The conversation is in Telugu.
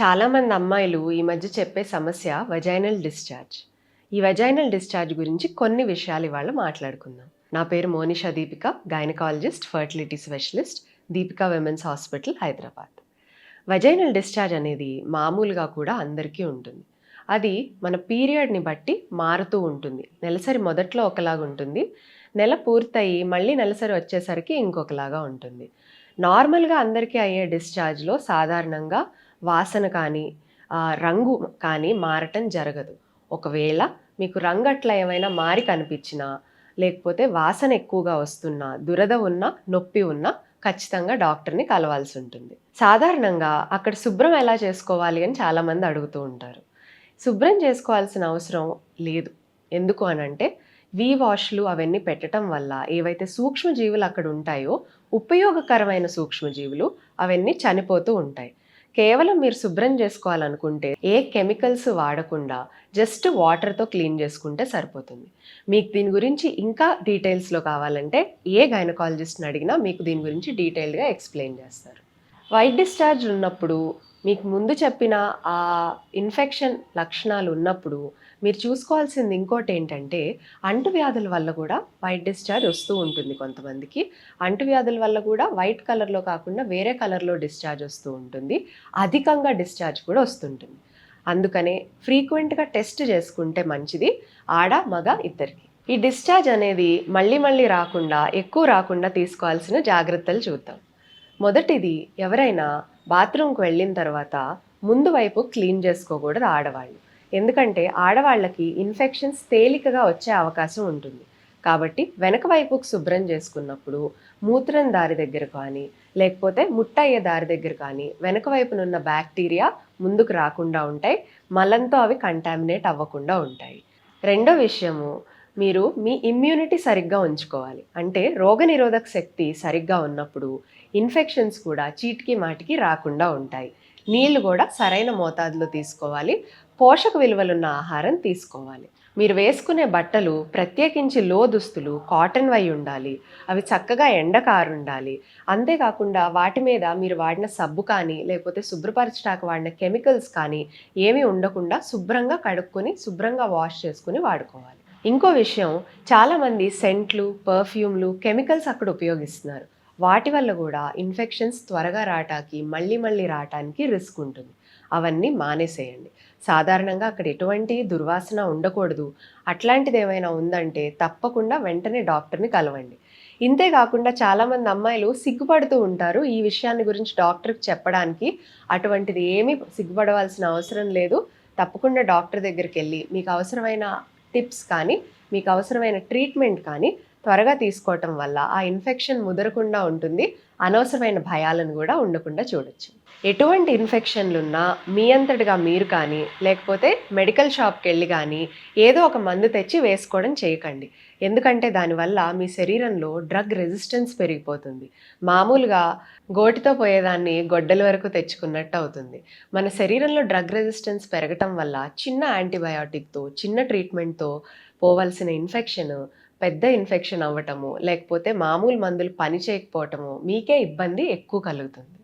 చాలామంది అమ్మాయిలు ఈ మధ్య చెప్పే సమస్య వజైనల్ డిశ్చార్జ్ ఈ వజైనల్ డిశ్చార్జ్ గురించి కొన్ని విషయాలు ఇవాళ మాట్లాడుకుందాం. నా పేరు Monisha Deepika gynaecologist fertility specialist Deepika women's hospital Hyderabad. Vaginal discharge అనేది మామూలుగా కూడా అందరికీ ఉంటుంది. అది మన పీరియడ్ని బట్టి మారుతూ ఉంటుంది. నెలసరి మొదట్లో ఒకలాగా ఉంటుంది. నెల పూర్తయి మళ్ళీ నెలసరి వచ్చేసరికి ఇంకొకలాగా ఉంటుంది. నార్మల్గా అందరికీ అయ్యే డిశ్చార్జ్లో సాధారణంగా వాసన కానీ రంగు కానీ మారటం జరగదు. ఒకవేళ మీకు రంగు అట్లా ఏమైనా మారి కనిపించినా లేకపోతే వాసన ఎక్కువగా వస్తున్నా దురద ఉన్నా నొప్పి ఉన్నా ఖచ్చితంగా డాక్టర్ని కలవాల్సి ఉంటుంది. సాధారణంగా అక్కడ శుభ్రం ఎలా చేసుకోవాలి అని చాలామంది అడుగుతూ ఉంటారు. శుభ్రం చేసుకోవాల్సిన అవసరం లేదు. ఎందుకు అనంటే వీ వాష్లు అవన్నీ పెట్టడం వల్ల ఏవైతే సూక్ష్మజీవులు అక్కడ ఉంటాయో ఉపయోగకరమైన సూక్ష్మజీవులు అవన్నీ చనిపోతూ ఉంటాయి. కేవలం మీరు శుభ్రం చేసుకోవాలనుకుంటే ఏ కెమికల్స్ వాడకుండా జస్ట్ వాటర్తో క్లీన్ చేసుకుంటే సరిపోతుంది. మీకు దీని గురించి ఇంకా డీటెయిల్స్లో కావాలంటే ఏ గైనకాలజిస్ట్ని అడిగినా మీకు దీని గురించి డీటెయిల్డ్గా ఎక్స్ప్లెయిన్ చేస్తారు. వైట్ డిశ్చార్జ్ ఉన్నప్పుడు మీకు ముందు చెప్పిన ఆ ఇన్ఫెక్షన్ లక్షణాలు ఉన్నప్పుడు మీరు చూసుకోవాల్సింది ఇంకోటి ఏంటంటే అంటువ్యాధుల వల్ల కూడా వైట్ డిశ్చార్జ్ వస్తూ ఉంటుంది కొంతమందికి. అంటువ్యాధుల వల్ల కూడా వైట్ కలర్లో కాకుండా వేరే కలర్లో డిశ్చార్జ్ వస్తూ ఉంటుంది. అధికంగా డిశ్చార్జ్ కూడా వస్తుంటుంది. అందుకనే ఫ్రీక్వెంట్గా టెస్ట్ చేసుకుంటే మంచిది. ఆడ మగ ఇద్దరికి. ఈ డిశ్చార్జ్ అనేది మళ్ళీ మళ్ళీ రాకుండా ఎక్కువ రాకుండా తీసుకోవాల్సిన జాగ్రత్తలు చూద్దాం. మొదటిది ఎవరైనా బాత్రూమ్కి వెళ్ళిన తర్వాత ముందు వైపు క్లీన్ చేసుకోకూడదు ఆడవాళ్ళు. ఎందుకంటే ఆడవాళ్ళకి ఇన్ఫెక్షన్స్ తేలికగా వచ్చే అవకాశం ఉంటుంది. కాబట్టి వెనక వైపుకు శుభ్రం చేసుకున్నప్పుడు మూత్రం దారి దగ్గర కానీ లేకపోతే ముట్ట అయ్యే దారి దగ్గర కానీ వెనక వైపునున్న బ్యాక్టీరియా ముందుకు రాకుండా ఉంటాయి. మలంతో అవి కంటామినేట్ అవ్వకుండా ఉంటాయి. రెండో విషయము మీరు మీ ఇమ్యూనిటీ సరిగ్గా ఉంచుకోవాలి. అంటే రోగనిరోధక శక్తి సరిగ్గా ఉన్నప్పుడు ఇన్ఫెక్షన్స్ కూడా చీటికి మాటికి రాకుండా ఉంటాయి. నీళ్ళు కూడా సరైన మోతాదులో తీసుకోవాలి. పోషక విలువలున్న ఆహారం తీసుకోవాలి. మీరు వేసుకునే బట్టలు ప్రత్యేకించి లో దుస్తులు కాటన్ వై ఉండాలి. అవి చక్కగా ఎండకారు ఉండాలి. అంతేకాకుండా వాటి మీద మీరు వాడిన సబ్బు కానీ లేకపోతే శుభ్రపరచడానికి వాడిన కెమికల్స్ కానీ ఏమీ ఉండకుండా శుభ్రంగా కడుక్కొని శుభ్రంగా వాష్ చేసుకుని వాడుకోవాలి. ఇంకో విషయం చాలామంది సెంట్లు పర్ఫ్యూమ్లు కెమికల్స్ అక్కడ ఉపయోగిస్తున్నారు. వాటి వల్ల కూడా ఇన్ఫెక్షన్స్ త్వరగా రావటానికి మళ్ళీ మళ్ళీ రావటానికి రిస్క్ ఉంటుంది. అవన్నీ మానేసేయండి. సాధారణంగా అక్కడ ఎటువంటి దుర్వాసన ఉండకూడదు. అట్లాంటిది ఏమైనా ఉందంటే తప్పకుండా వెంటనే డాక్టర్ని కలవండి. ఇంతే కాకుండా చాలామంది అమ్మాయిలు సిగ్గుపడుతూ ఉంటారు. ఈ విషయాన్ని గురించి డాక్టర్కి చెప్పడానికి అటువంటిది ఏమీ సిగ్గుపడవలసిన అవసరం లేదు. తప్పకుండా డాక్టర్ దగ్గరికి వెళ్ళి మీకు అవసరమైన టిప్స్ కానీ మీకు అవసరమైన ట్రీట్మెంట్ కానీ త్వరగా తీసుకోవటం వల్ల ఆ ఇన్ఫెక్షన్ ముదరకుండా ఉంటుంది. అనవసరమైన భయాలను కూడా ఉండకుండా చూడొచ్చు. ఎటువంటి ఇన్ఫెక్షన్లు ఉన్నా మీ అంతటిగా మీరు కానీ లేకపోతే మెడికల్ షాప్కి వెళ్ళి కానీ ఏదో ఒక మందు తెచ్చి వేసుకోవడం చేయకండి. ఎందుకంటే దానివల్ల మీ శరీరంలో డ్రగ్ రెసిస్టెన్స్ పెరిగిపోతుంది. మామూలుగా గోటితో పోయేదాన్ని గొడ్డల వరకు తెచ్చుకున్నట్టు అవుతుంది. మన శరీరంలో డ్రగ్ రెసిస్టెన్స్ పెరగటం వల్ల చిన్న యాంటీబయాటిక్తో చిన్న ట్రీట్మెంట్తో పోవలసిన ఇన్ఫెక్షన్ పెద్ద ఇన్ఫెక్షన్ అవ్వటము లేకపోతే మామూలు మందులు పని చేయకపోవటము మీకే ఇబ్బంది ఎక్కువ కలుగుతుంది.